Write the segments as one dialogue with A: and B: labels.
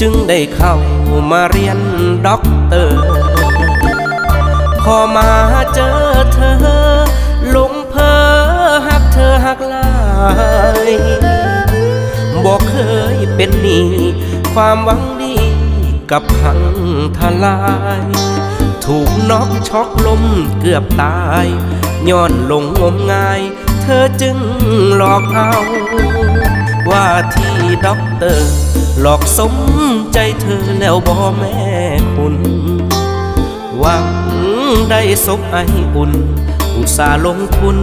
A: จึงได้เข้ามาเรียนด็อกเตอร์ พอมาเจอเธอหลงเพอหักเธอหักลายบอกเคยเป็นหนี้ความหวังดีกับพังทลาย ถูกน็อกช็อกล้มเกือบตายย้อนลงงมงาย เธอจึงหลอกเอา ว่าที่ด็อกเตอร์ หลอกสม ใจเธอแล้วบอแม่คุณ หวังได้ศพไออุ่น อุตส่าห์ลงทุน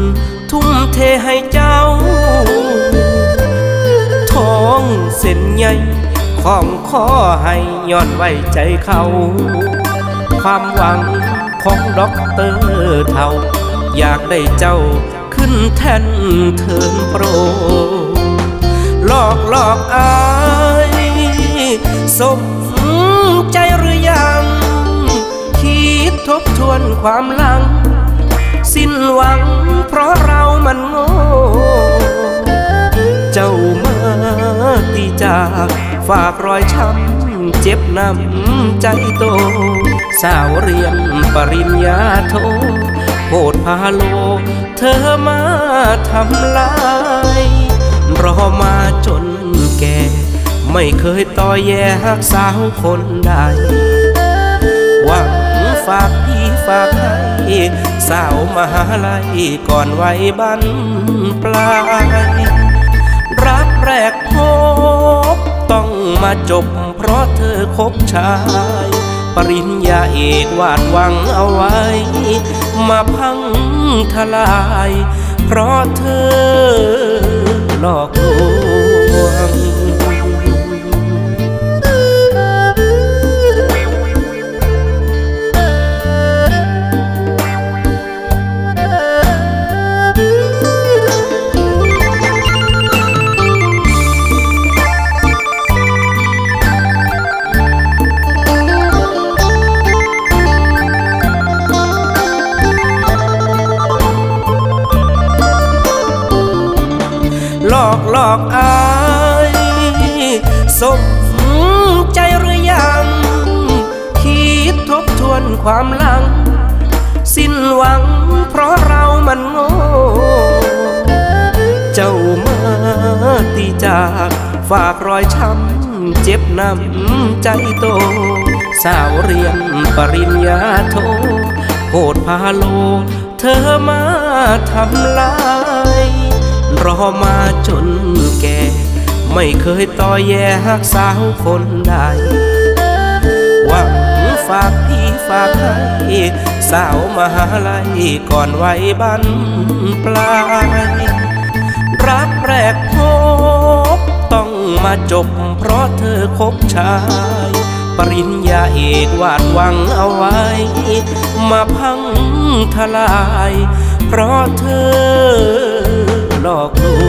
A: ทุ่มเทให้เจ้า ท้องเส้นใหญ่ของข้อให้ย้อนไว้ใจเขา ความหวังของด็อกเตอร์เท่า อยากได้เจ้าขึ้นแท่นเทินโปร มใจหรือยัง คิดทบทวนความหลัง สิ้นหวังเพราะเรามันโง่ เจ้ามาตีจากฝากรอยช้ำเจ็บน้ำใจโต สาวเรียนปริญญาโทโหดพาโล เธอมาทำลาย รอมาจนแก่ ไม่เคยต่อแย่หักสาวคนใดหวังฝากพี่ฝากให้สาวมหาลัยก่อนวัยบันปลาย รักแรกพบต้องมาจบเพราะเธอคบชาย ปริญญาเอกวาดหวังเอาไว้ มาพังทลาย เพราะเธอหลอกลวง อกหลอกอายสมใจหรือยัง คิดทบทวนความหลัง สิ้นหวังเพราะเรามันโง่ เจ้ามาตีจากฝากรอยช้ำเจ็บน้ำใจโต สาวเรียนปริญญาโทโหดพาโล เธอมาทำลาย รอมาจนแก่ ไม่เคยต่อแย่หักสาวคนใดหวังฝากพี่ฝากให้สาวมหาลัยก่อนวัยบันปลาย รักแรกพบต้องมาจบ เพราะเธอคบชาย ปริญญาเอกวาดหวังเอาไว้ มาพังทลาย เพราะเธอ อกลวง